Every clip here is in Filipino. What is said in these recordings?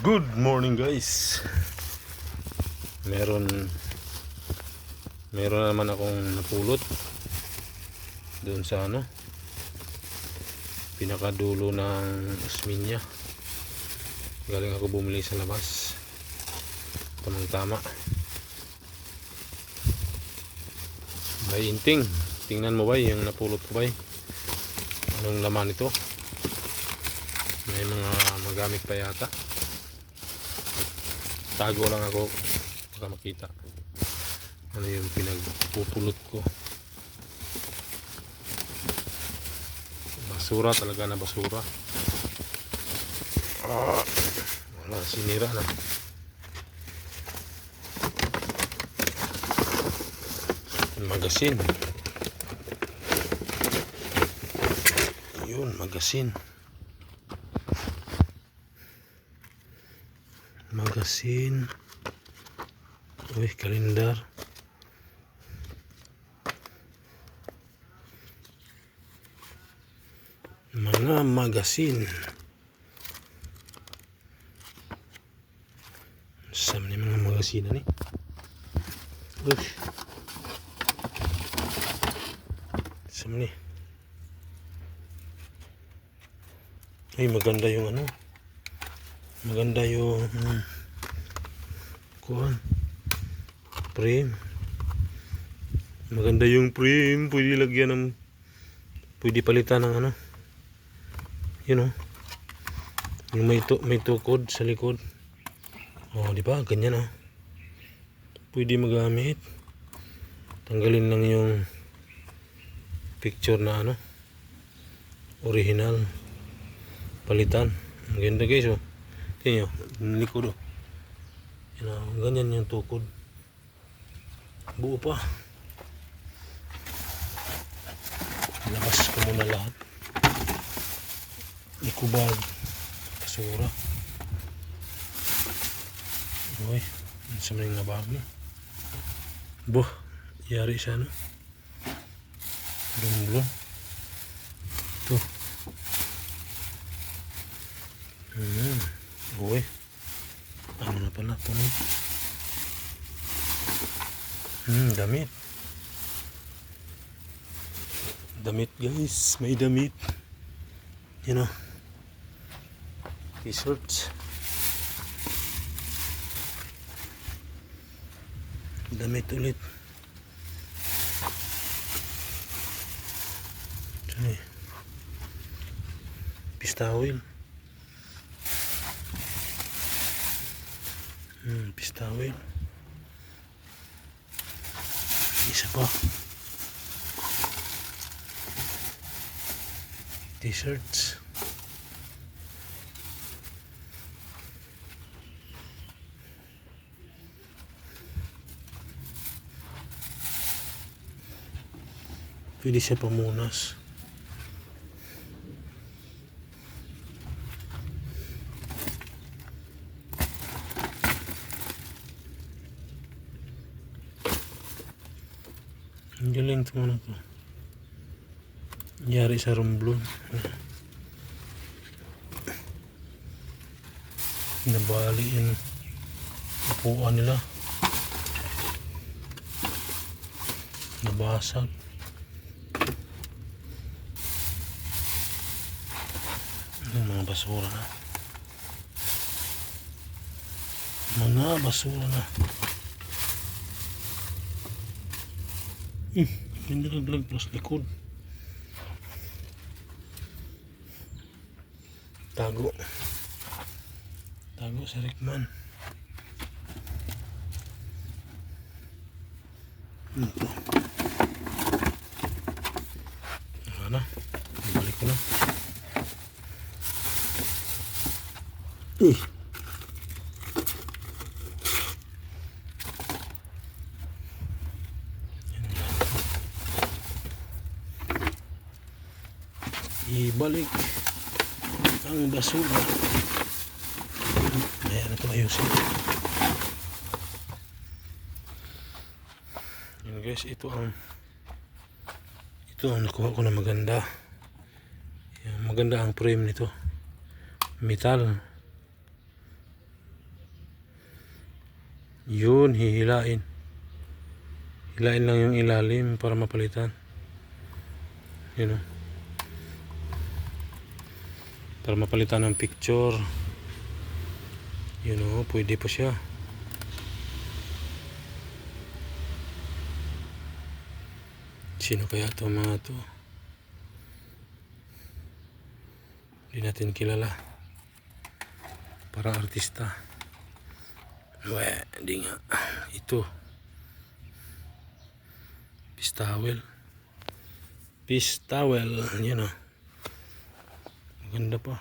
Good morning guys. Meron meron na naman akong napulot doon sa ano pinakadulo ng Osminya. Galing ako bumili sa labas. Tamang tama. May inting. Tingnan mo ba yung napulot ko ba? Anong laman ito? May mga magamit pa yata tago lang ako baka makita ano yung pinagpupulot ko. Basura talaga na basura. Ah, wala sinira na. Magasin. Yun magasin magasin uy kalendar mga magasin. Saan ni mga magasin ni uy. Saan ni. Ay maganda yung ano. Maganda yung hmm, kuhan frame maganda yung frame pwede lagyan ng pwede palitan ng ano. Yun know, yung may, tu may tukod sa likod. Oh di ba? Ganyan oh. Pwede magamit. Tanggalin lang yung picture na ano. Original. Palitan. Ang ganda guys oh. Tingnan nyo, likod o. Yan o, ganyan yung tukod. Buo pa. Labas ko muna lahat. Ikubag. Basura. Uy, ang sa mga nabag mo. Boh, yari siya no. Blum-blum. Ito. Hmm. Uy. Ano na pala puno? Hmm, damit. Damit guys, may damit. You know. T-shirts. Damit ulit. Saan eh? Hmm, pistawil. Isa pa. T-shirts. Pwede siya pamunas. Ang galing ito ano to. Yari sa rumblon. Nabali yung upuan nila. Nabasag. Yung mga basura na. Mga basura na. Hmm, hindi naglag plus likod. Tago. Tago sa Rickman. Ano to? Wala na. Balik ko na. Eh. Ibalik ang basura kaya na ito ayusin yun guys ito ang ito ang nakuha ko na maganda Yan, maganda ang frame nito metal Yun, hihilain. Hilain lang yung ilalim para mapalitan. Yun o. Para mapalitan ng picture. Yun o, pwede pa siya. Sino kaya to mga to? Hindi natin kilala. Para artista. We, hindi nga. Ito. Peace towel. Peace towel. Maganda pa.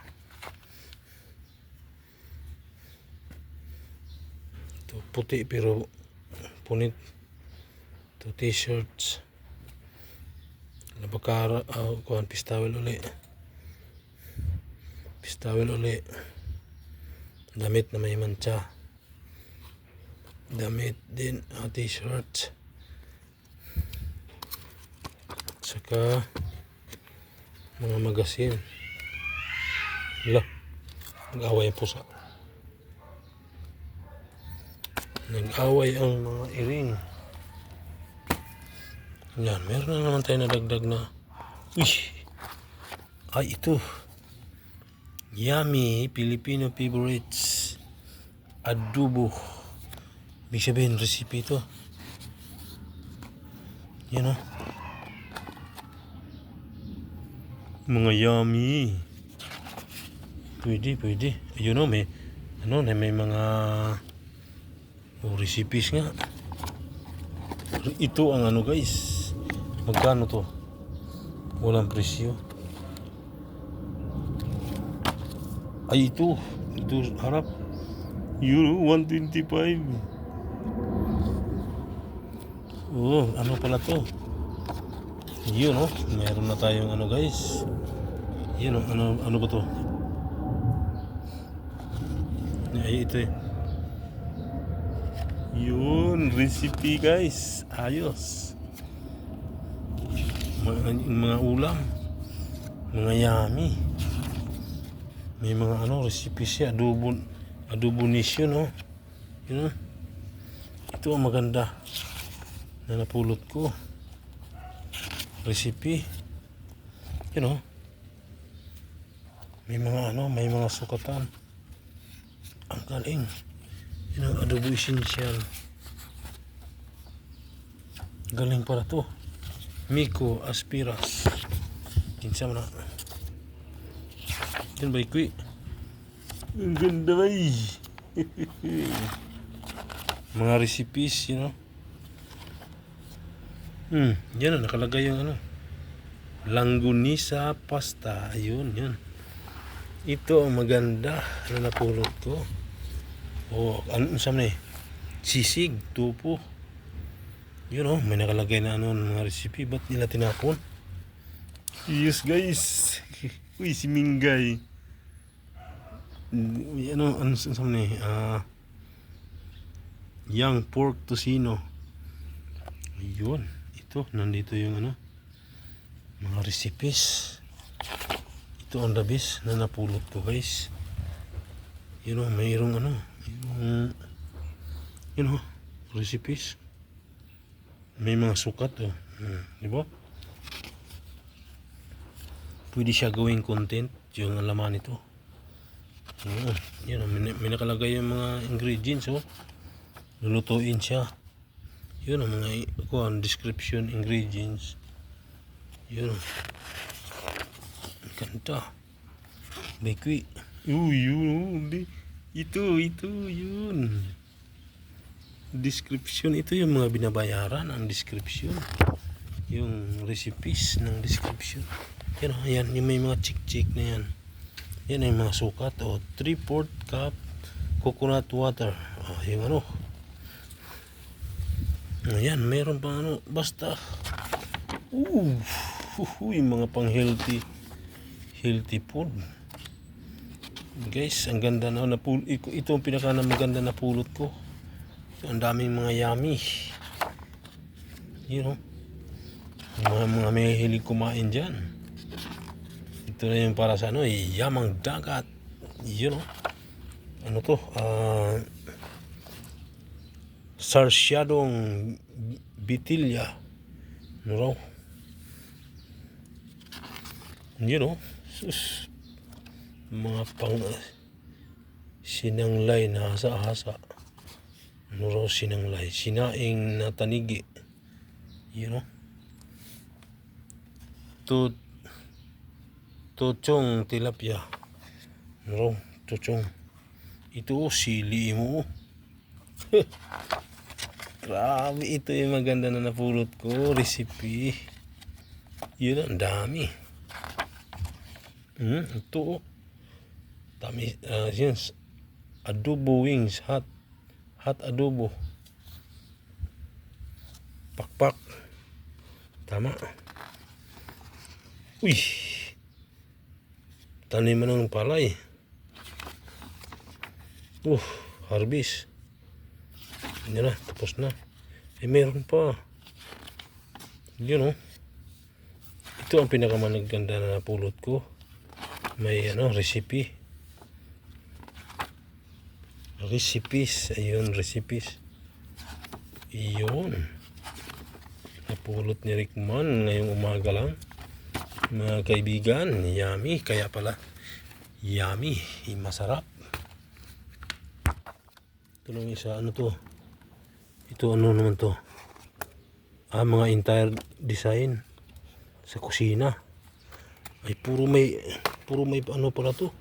Ito puti pero punit. Ito t-shirts. Labakara. Oh, kuhan. Peace towel uli. Peace towel uli. Damit na may mancha damit din uh, t-shirt saka mga magasin la nag-away pusa nag-away ang mga iring yan meron na naman tayo nadagdag na uy ay ito yummy Filipino favorites adobo Ibig sabihin, recipe ito. Yan o. Mga yummy. Pwede, pwede. Ayun o, may, ano, na may mga oh, recipes nga. Ito ang ano guys. Magkano to? Walang presyo. Ay, ito. Ito, harap. Euro 125. Oh, ano pala to? Yun oh, meron na tayong ano guys. Yun oh, ano, ano ba to? Ay, ito eh. Yun, recipe guys. Ayos. Mga, mga ulam. Mga yummy. May mga ano, recipe siya. Adobo, adobo nisyo, no? Yun oh. Ito ang maganda na napulot ko recipe you know may mga ano may mga sukatan ang galing. Yun ang adobo essential galing para to. Miko Aspiras. Kinsa mo na. Yun ba ikwi? Ang ganda ba mga recipes you know? Hmm, yan na, nakalagay yung ano. Langgunisa pasta. Ayun, yun. Ito ang maganda na napulot ko. Oh, ano sa eh? Sisig, tupo. Yun oh, may nakalagay na ano mga recipe. Ba't nila tinapon? Yes guys. Uy, si Mingay. Ano, ano sa eh? Ah, young pork tocino. Ayun ito nandito yung ano mga recipes ito ang dabis na napulot ko guys. Yun o mayroong ano yung yun o recipes. May mga sukat o hmm, di ba? Pwede siya gawing content yung laman nito. Yun, yun may, may nakalagay yung mga ingredients oh. Lulutuin siya. Yun ang mga kuhan, description, ingredients. Yun. Ganda. Bakery. Uh, yun. Ito, ito, yun. Description. Ito yung mga binabayaran ang description. Yung recipes ng description. Yan, yan. Yung may mga chick-chick na yan. Yan ay mga sukat. O, 3-4 cup coconut water. O, yung ano. Ayan, meron pang ano, basta. Uh, uy, mga pang healthy healthy food. Guys, ang ganda na napul ito, ito ang pinaka na maganda na pulot ko. Ang daming mga yummy. You know. Mga, mga may hilig kumain diyan. Ito na yung para sa ano, eh, yamang dagat. You know. Ano to? Uh, sarsyadong bitilya. Yun know, sus. Mga pang sinanglay na hasa-hasa. Ano raw sinanglay? Sinaing na tanigi. You know? Tut tutsong tilapia. Ano raw? Tutsong. Ito oh, sili mo. Grabe, ito yung maganda na napulot ko. Recipe. Yun, ang dami. Hmm, ito oh. Dami, ah, yun. Adobo wings, hot. Hot adobo. Pakpak. Tama. Uy. Taniman ng palay. Uh, harvest. Yan na, tapos na. Eh, meron pa. Yun oh. Ito ang pinakamanaganda na napulot ko. May ano, recipe. Recipes. Ayun, recipes. Iyon. Napulot ni Rickman ngayong umaga lang. Mga kaibigan, yummy. Kaya pala, yummy. Masarap. Ito lang isa, ano to? Ito ano naman to? Ah, mga entire design sa kusina. Ay puro may puro may ano pala to.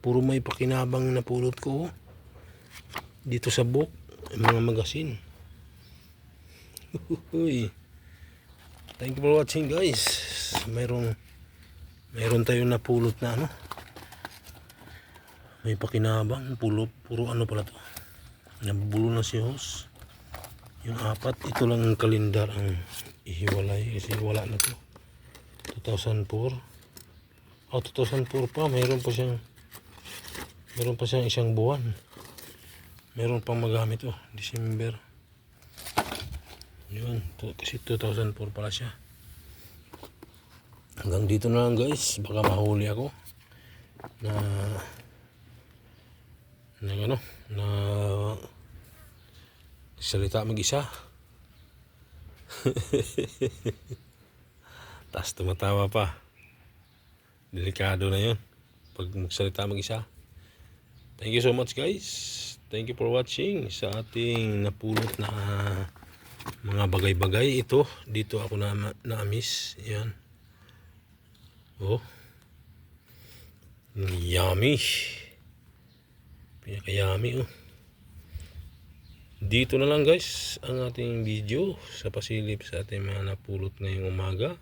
Puro may pakinabang na pulot ko. oh. Dito sa book, mga magasin. Thank you for watching guys. Mayroong mayroon tayong napulot na ano. May pakinabang, pulo, puro ano pala to. Nabubulo na si host. Yung apat, ito lang ang kalendar ang ihiwalay kasi wala na to. 2004. Oh, 2004 pa. Mayroon pa siyang mayroon pa siyang isang buwan. Mayroon pang magamit oh. December. Yun. To, kasi 2004 pala siya. Hanggang dito na lang guys. Baka mahuli ako. Na na ano, na salita mag-isa. Tapos tumatawa pa. Delikado na yun. Pag magsalita mag-isa. Thank you so much guys. Thank you for watching sa ating napulot na mga bagay-bagay. Ito, dito ako na na-miss. Yan. Oh. Yummy. Pinakayami oh. Dito na lang guys ang ating video sa pasilip sa ating mga napulot ngayong umaga.